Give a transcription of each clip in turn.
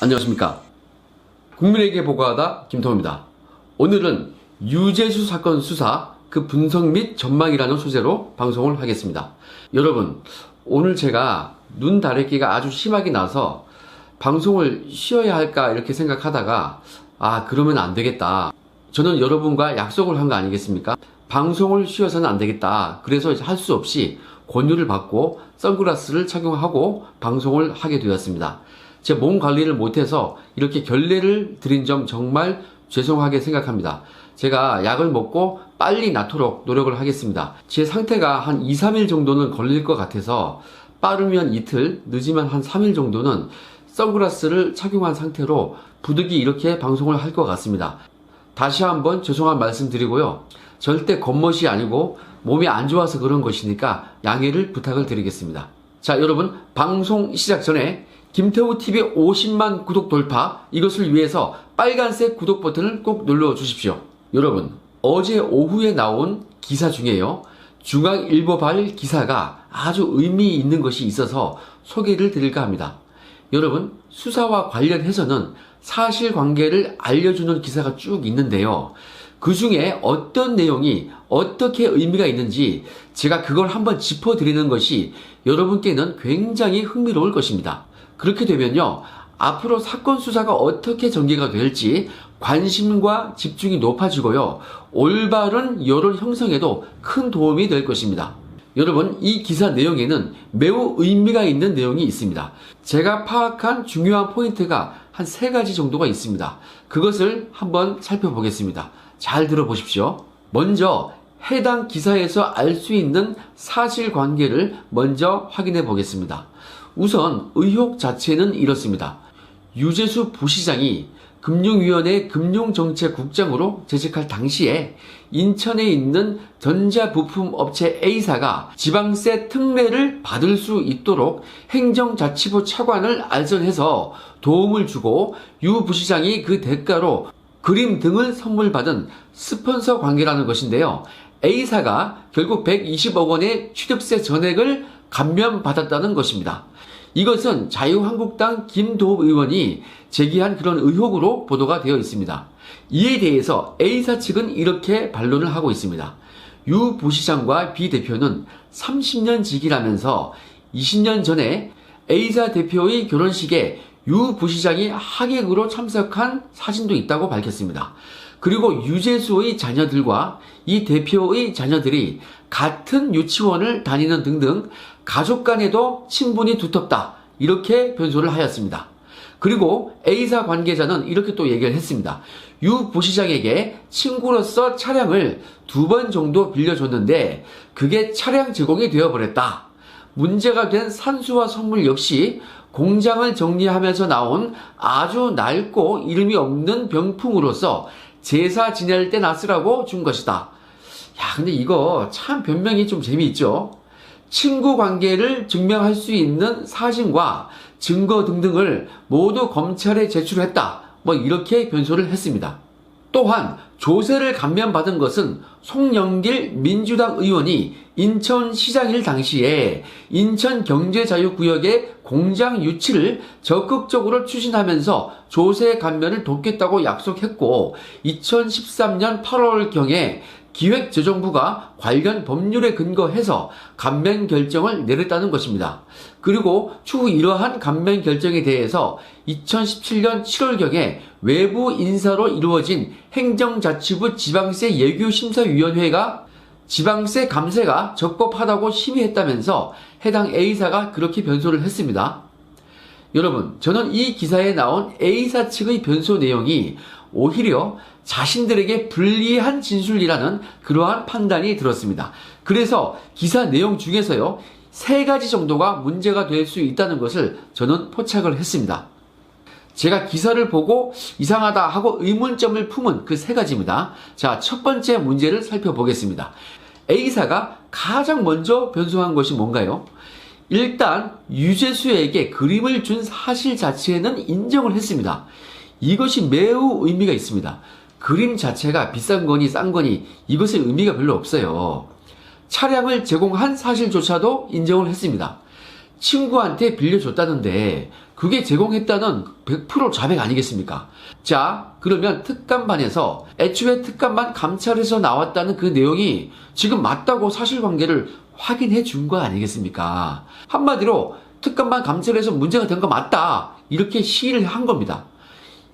안녕하십니까. 국민에게 보고하다 김통입니다. 오늘은 유재수 사건 수사 그 분석 및 전망이라는 소재로 방송을 하겠습니다. 여러분, 오늘 제가 눈 다래끼가 아주 심하게 나서 방송을 쉬어야 할까 이렇게 생각하다가 아, 그러면 안 되겠다. 저는 여러분과 약속을 한 거 아니겠습니까? 방송을 쉬어서는 안 되겠다. 그래서 할 수 없이 권유를 받고 선글라스를 착용하고 방송을 하게 되었습니다. 제 몸 관리를 못해서 이렇게 결례를 드린 점 정말 죄송하게 생각합니다. 제가 약을 먹고 빨리 낫도록 노력을 하겠습니다. 제 상태가 한 2, 3일 정도는 걸릴 것 같아서 빠르면 이틀, 늦으면 한 3일 정도는 선글라스를 착용한 상태로 부득이 이렇게 방송을 할 것 같습니다. 다시 한번 죄송한 말씀 드리고요. 절대 겉멋이 아니고 몸이 안 좋아서 그런 것이니까 양해를 부탁을 드리겠습니다. 자, 여러분, 방송 시작 전에 김태우 TV 50만 구독 돌파 이것을 위해서 빨간색 구독 버튼을 꼭 눌러 주십시오. 여러분, 어제 오후에 나온 기사 중에요. 중앙일보발 기사가 아주 의미 있는 것이 있어서 소개를 드릴까 합니다. 여러분, 수사와 관련해서는 사실관계를 알려주는 기사가 쭉 있는데요. 그 중에 어떤 내용이 어떻게 의미가 있는지 제가 그걸 한번 짚어드리는 것이 여러분께는 굉장히 흥미로울 것입니다. 그렇게 되면요. 앞으로 사건 수사가 어떻게 전개가 될지 관심과 집중이 높아지고요. 올바른 여론 형성에도 큰 도움이 될 것입니다. 여러분, 이 기사 내용에는 매우 의미가 있는 내용이 있습니다. 제가 파악한 중요한 포인트가 한 세 가지 정도가 있습니다. 그것을 한번 살펴보겠습니다. 잘 들어보십시오. 먼저 해당 기사에서 알 수 있는 사실관계를 먼저 확인해 보겠습니다. 우선 의혹 자체는 이렇습니다. 유재수 부시장이 금융위원회 금융정책국장으로 재직할 당시에 인천에 있는 전자부품업체 A사가 지방세 특례를 받을 수 있도록 행정자치부 차관을 알선해서 도움을 주고 유 부시장이 그 대가로 그림 등을 선물 받은 스폰서 관계라는 것인데요. A사가 결국 120억 원의 취득세 전액을 감면받았다는 것입니다. 이것은 자유한국당 김도읍 의원이 제기한 그런 의혹으로 보도가 되어 있습니다. 이에 대해서 A사 측은 이렇게 반론을 하고 있습니다. 유 부시장과 비 대표는 30년 직이라면서 20년 전에 A사 대표의 결혼식에 유 부시장이 하객으로 참석한 사진도 있다고 밝혔습니다. 그리고 유재수의 자녀들과 이 대표의 자녀들이 같은 유치원을 다니는 등등 가족 간에도 친분이 두텁다. 이렇게 변소를 하였습니다. 그리고 A사 관계자는 이렇게 또 얘기를 했습니다. 유 부시장에게 친구로서 차량을 두 번 정도 빌려줬는데 그게 차량 제공이 되어버렸다. 문제가 된 산수화 선물 역시 공장을 정리하면서 나온 아주 낡고 이름이 없는 병풍으로서 제사 지낼 때 놨으라고 준 것이다. 야, 근데 이거 참 변명이 좀 재미있죠? 친구 관계를 증명할 수 있는 사진과 증거 등등을 모두 검찰에 제출했다. 뭐 이렇게 변소를 했습니다. 또한 조세를 감면받은 것은 송영길 민주당 의원이 인천시장일 당시에 인천경제자유구역의 공장 유치를 적극적으로 추진하면서 조세 감면을 돕겠다고 약속했고 2013년 8월경에 기획재정부가 관련 법률에 근거해서 감면 결정을 내렸다는 것입니다. 그리고 추후 이러한 감면 결정에 대해서 2017년 7월경에 외부 인사로 이루어진 행정자치부 지방세 예규심사위원회가 지방세 감세가 적법하다고 심의했다면서 해당 A사가 그렇게 변소를 했습니다. 여러분, 저는 이 기사에 나온 A사 측의 변소 내용이 오히려 자신들에게 불리한 진술이라는 그러한 판단이 들었습니다. 그래서 기사 내용 중에서요, 세 가지 정도가 문제가 될 수 있다는 것을 저는 포착을 했습니다. 제가 기사를 보고 이상하다 하고 의문점을 품은 그 세 가지입니다. 자, 첫 번째 문제를 살펴보겠습니다. A사가 가장 먼저 변소한 것이 뭔가요? 일단 유재수에게 그림을 준 사실 자체는 인정을 했습니다. 이것이 매우 의미가 있습니다. 그림 자체가 비싼 거니 싼 거니 이것의 의미가 별로 없어요. 차량을 제공한 사실조차도 인정을 했습니다. 친구한테 빌려줬다는데 그게 제공했다는 100% 자백 아니겠습니까? 자, 그러면 특감반에서 애초에 특감반 감찰에서 나왔다는 그 내용이 지금 맞다고 사실관계를 확인해 준 거 아니겠습니까? 한마디로 특감반 감찰에서 문제가 된 거 맞다. 이렇게 시인을 한 겁니다.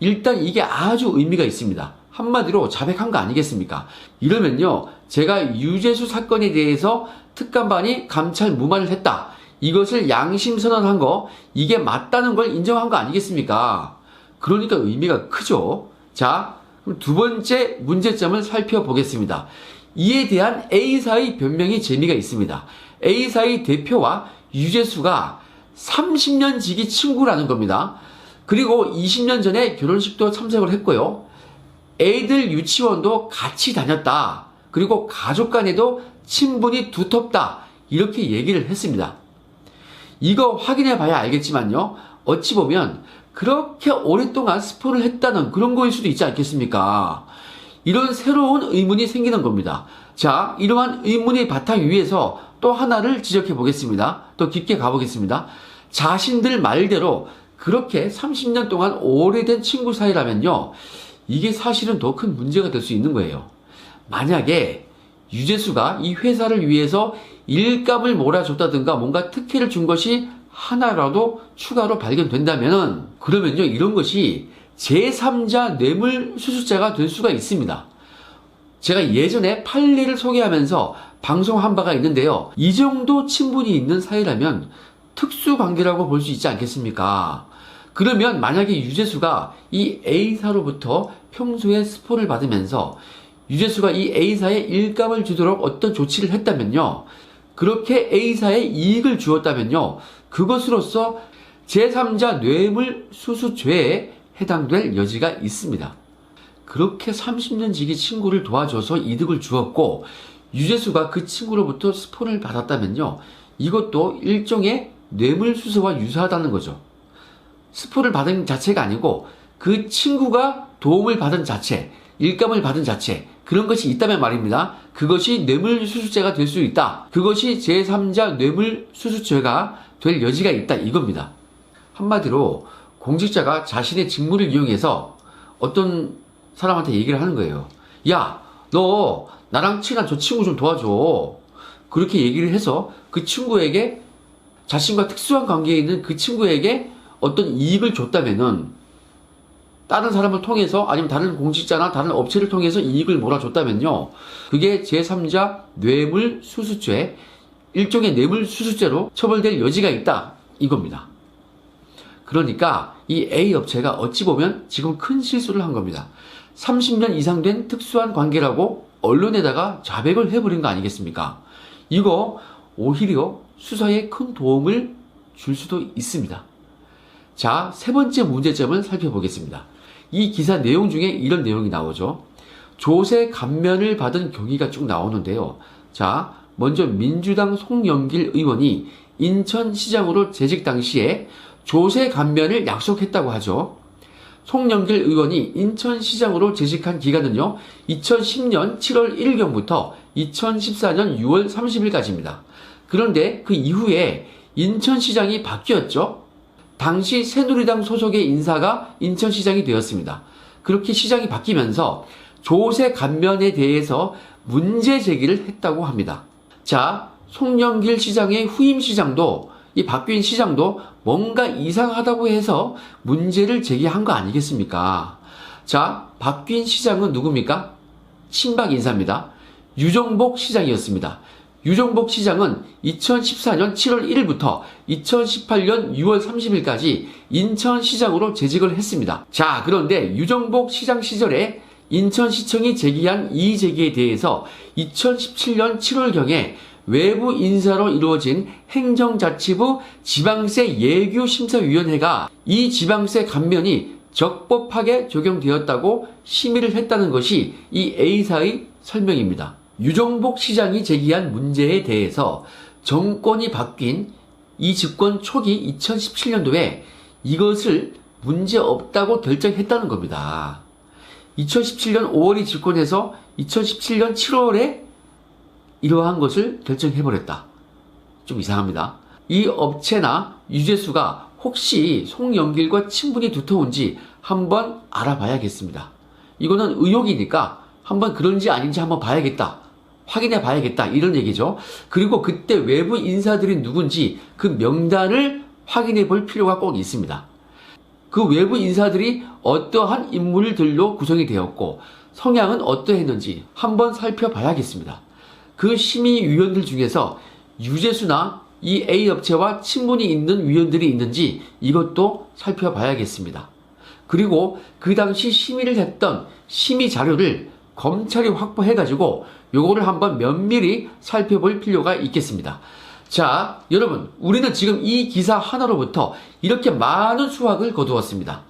일단 이게 아주 의미가 있습니다. 한마디로 자백한 거 아니겠습니까? 이러면요, 제가 유재수 사건에 대해서 특감반이 감찰 무마를 했다. 이것을 양심 선언한 거, 이게 맞다는 걸 인정한 거 아니겠습니까? 그러니까 의미가 크죠. 자, 그럼 두 번째 문제점을 살펴보겠습니다. 이에 대한 A사의 변명이 재미가 있습니다. A사의 대표와 유재수가 30년 지기 친구라는 겁니다. 그리고 20년 전에 결혼식도 참석을 했고요. 애들 유치원도 같이 다녔다. 그리고 가족 간에도 친분이 두텁다. 이렇게 얘기를 했습니다. 이거 확인해 봐야 알겠지만요. 어찌 보면 그렇게 오랫동안 스포를 했다는 그런 거일 수도 있지 않겠습니까? 이런 새로운 의문이 생기는 겁니다. 자, 이러한 의문의 바탕 위에서 또 하나를 지적해 보겠습니다. 또 깊게 가보겠습니다. 자신들 말대로 그렇게 30년 동안 오래된 친구 사이라면요. 이게 사실은 더 큰 문제가 될 수 있는 거예요. 만약에 유재수가 이 회사를 위해서 일감을 몰아줬다든가 뭔가 특혜를 준 것이 하나라도 추가로 발견된다면 그러면요 이런 것이 제3자 뇌물 수수자가 될 수가 있습니다. 제가 예전에 판례를 소개하면서 방송한 바가 있는데요. 이 정도 친분이 있는 사이라면 특수 관계라고 볼 수 있지 않겠습니까? 그러면 만약에 유재수가 이 A사로부터 평소에 스포를 받으면서 유재수가 이 A사에 일감을 주도록 어떤 조치를 했다면요. 그렇게 A사에 이익을 주었다면요. 그것으로서 제3자 뇌물 수수죄에 해당될 여지가 있습니다. 그렇게 30년 지기 친구를 도와줘서 이득을 주었고 유재수가 그 친구로부터 스폰을 받았다면요. 이것도 일종의 뇌물수수와 유사하다는 거죠. 스포를 받은 자체가 아니고 그 친구가 도움을 받은 자체, 일감을 받은 자체, 그런 것이 있다면 말입니다. 그것이 뇌물수수죄가 될 수 있다. 그것이 제3자 뇌물수수죄가 될 여지가 있다. 이겁니다. 한마디로 공직자가 자신의 직무를 이용해서 어떤 사람한테 얘기를 하는 거예요. 야, 너 나랑 친한 저 친구 좀 도와줘. 그렇게 얘기를 해서 그 친구에게 자신과 특수한 관계에 있는 그 친구에게 어떤 이익을 줬다면은 다른 사람을 통해서 아니면 다른 공직자나 다른 업체를 통해서 이익을 몰아줬다면요. 그게 제3자 뇌물 수수죄, 일종의 뇌물 수수죄로 처벌될 여지가 있다. 이겁니다. 그러니까 이 A 업체가 어찌 보면 지금 큰 실수를 한 겁니다. 30년 이상 된 특수한 관계라고 언론에다가 자백을 해버린 거 아니겠습니까? 이거 오히려 수사에 큰 도움을 줄 수도 있습니다. 자, 세 번째 문제점을 살펴보겠습니다. 이 기사 내용 중에 이런 내용이 나오죠. 조세 감면을 받은 경위가 쭉 나오는데요. 자, 먼저 민주당 송영길 의원이 인천시장으로 재직 당시에 조세 감면을 약속했다고 하죠. 송영길 의원이 인천시장으로 재직한 기간은요, 2010년 7월 1일경부터 2014년 6월 30일까지입니다. 그런데 그 이후에 인천시장이 바뀌었죠? 당시 새누리당 소속의 인사가 인천시장이 되었습니다. 그렇게 시장이 바뀌면서 조세 감면에 대해서 문제 제기를 했다고 합니다. 자, 송영길 시장의 후임 시장도 이 바뀐 시장도 뭔가 이상하다고 해서 문제를 제기한 거 아니겠습니까? 자, 바뀐 시장은 누굽니까? 친박 인사입니다. 유정복 시장이었습니다. 유정복 시장은 2014년 7월 1일부터 2018년 6월 30일까지 인천시장으로 재직을 했습니다. 자, 그런데 유정복 시장 시절에 인천시청이 제기한 이의제기에 대해서 2017년 7월경에 외부 인사로 이루어진 행정자치부 지방세 예규심사위원회가 이 지방세 감면이 적법하게 적용되었다고 심의를 했다는 것이 이 A사의 설명입니다. 유정복 시장이 제기한 문제에 대해서 정권이 바뀐 이 집권 초기 2017년도에 이것을 문제 없다고 결정했다는 겁니다. 2017년 5월이 집권해서 2017년 7월에 이러한 것을 결정해버렸다. 좀 이상합니다. 이 업체나 유재수가 혹시 송영길과 친분이 두터운지 한번 알아봐야겠습니다. 이거는 의혹이니까 한번 그런지 아닌지 한번 봐야겠다. 확인해 봐야겠다. 이런 얘기죠. 그리고 그때 외부 인사들이 누군지 그 명단을 확인해 볼 필요가 꼭 있습니다. 그 외부 인사들이 어떠한 인물들로 구성이 되었고 성향은 어떠했는지 한번 살펴봐야겠습니다. 그 심의위원들 중에서 유재수나 이 A 업체와 친분이 있는 위원들이 있는지 이것도 살펴봐야겠습니다. 그리고 그 당시 심의를 했던 심의 자료를 검찰이 확보해가지고 요거를 한번 면밀히 살펴볼 필요가 있겠습니다. 자, 여러분, 우리는 지금 이 기사 하나로부터 이렇게 많은 수확을 거두었습니다.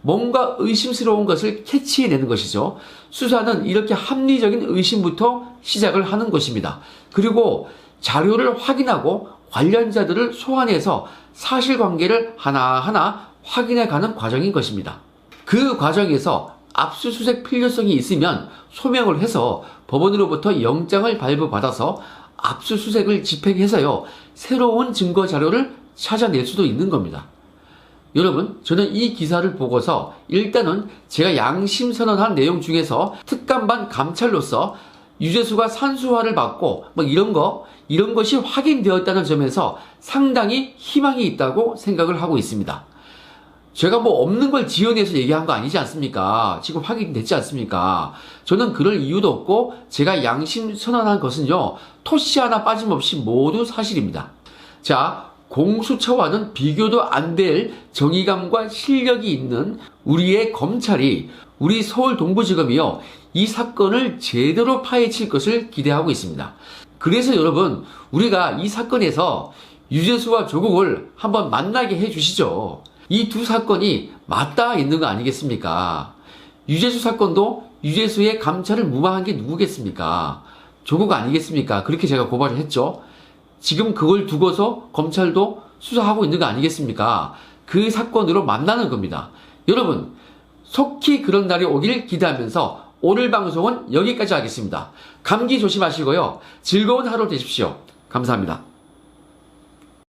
뭔가 의심스러운 것을 캐치해내는 것이죠. 수사는 이렇게 합리적인 의심부터 시작을 하는 것입니다. 그리고 자료를 확인하고 관련자들을 소환해서 사실관계를 하나하나 확인해가는 과정인 것입니다. 그 과정에서 압수수색 필요성이 있으면 소명을 해서 법원으로부터 영장을 발부받아서 압수수색을 집행해서요, 새로운 증거 자료를 찾아낼 수도 있는 겁니다. 여러분, 저는 이 기사를 보고서 일단은 제가 양심 선언한 내용 중에서 특감반 감찰로서 유재수가 산수화를 받고 뭐 이런 거, 이런 것이 확인되었다는 점에서 상당히 희망이 있다고 생각을 하고 있습니다. 제가 뭐 없는 걸 지어내서 얘기한 거 아니지 않습니까? 지금 확인됐지 않습니까? 저는 그럴 이유도 없고 제가 양심 선언한 것은요, 토시 하나 빠짐없이 모두 사실입니다. 자, 공수처와는 비교도 안 될 정의감과 실력이 있는 우리의 검찰이 우리 서울 동부지검이요, 이 사건을 제대로 파헤칠 것을 기대하고 있습니다. 그래서 여러분, 우리가 이 사건에서 유재수와 조국을 한번 만나게 해 주시죠. 이 두 사건이 맞닿아 있는 거 아니겠습니까? 유재수 사건도 유재수의 감찰을 무마한 게 누구겠습니까? 조국 아니겠습니까? 그렇게 제가 고발을 했죠. 지금 그걸 두고서 검찰도 수사하고 있는 거 아니겠습니까? 그 사건으로 만나는 겁니다. 여러분, 속히 그런 날이 오길 기대하면서 오늘 방송은 여기까지 하겠습니다. 감기 조심하시고요. 즐거운 하루 되십시오. 감사합니다.